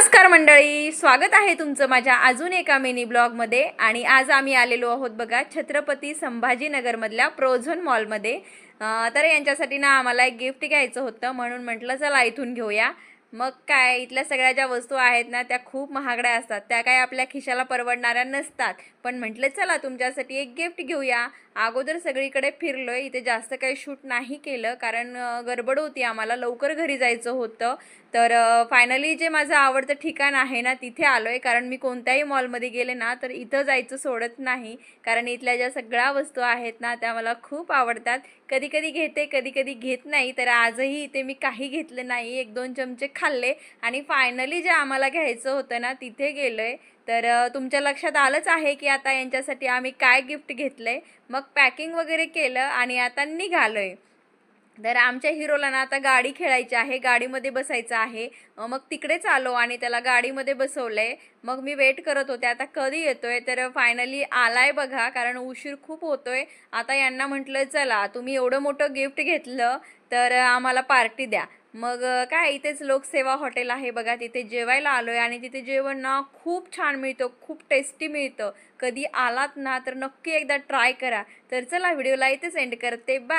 नमस्कार मंडळी स्वागत आहे तुमचं माझ्या अजून एका मिनी ब्लॉगमध्ये आणि आज आम्ही आलेलो आहोत बघा छत्रपती संभाजीनगरमधल्या प्रोझोन मॉलमध्ये तर यांच्यासाठी ना आम्हाला एक गिफ्ट घ्यायचं होतं म्हणून म्हटलं चला इथून घेऊया. मग काय इथल्या सगळ्या ज्या वस्तू आहेत ना त्या खूप महागड्या असतात. त्या काय आपल्या खिशाला परवडणाऱ्या नसतात. पण म्हटलं चला तुमच्यासाठी एक गिफ्ट घेऊया. अगोदर सगळीकडे फिरलो आहे इथे जास्त काही शूट नाही केलं कारण गडबड होती आम्हाला. लवकर घरी जायचं होतं. तर फायनली जे माझं आवडतं ठिकाण आहे ना तिथे आलो आहे कारण मी कोणत्याही मॉलमध्ये गेले ना तर इथं जायचं सोडत नाही. कारण इथल्या ज्या सगळ्या वस्तू आहेत ना त्या मला खूप आवडतात. कधी कधी घेते कधी कधी घेत नाही. तर आजही इथे मी काही घेतलं नाही. एक दोन चमचे खाल्ले. आणि फायनली जे आम्हाला घ्यायचं होतं ना तिथे गेलो आहे तर तुमच्या लक्षात आलंच आहे की आता यांच्यासाठी आम्ही काय गिफ्ट घेतलं आहे मग पॅकिंग वगैरे केलं आणि आता निघालो आहे तर आमच्या हिरोला ना आता गाडी खेळायची आहे गाडीमध्ये बसायचं आहे. मग तिकडेच आलो आणि त्याला गाडीमध्ये बसवलंय. मग मी वेट करत होते आता कधी येतोय? तर फायनली आलाय बघा कारण उशीर खूप होतोय. आता यांना म्हटलं चला तुम्ही एवढं मोठं गिफ्ट घेतलं तर आम्हाला पार्टी द्या. मग काय इथेच लोकसेवा हॉटेल आहे बघा तिथे जेवायला आलो आहे आणि तिथे जेवण ना खूप छान मिळतं खूप टेस्टी मिळतं. कधी आलात ना तर नक्की एकदा ट्राय करा. तर चला व्हिडिओला इथेच एंड करते. बाय!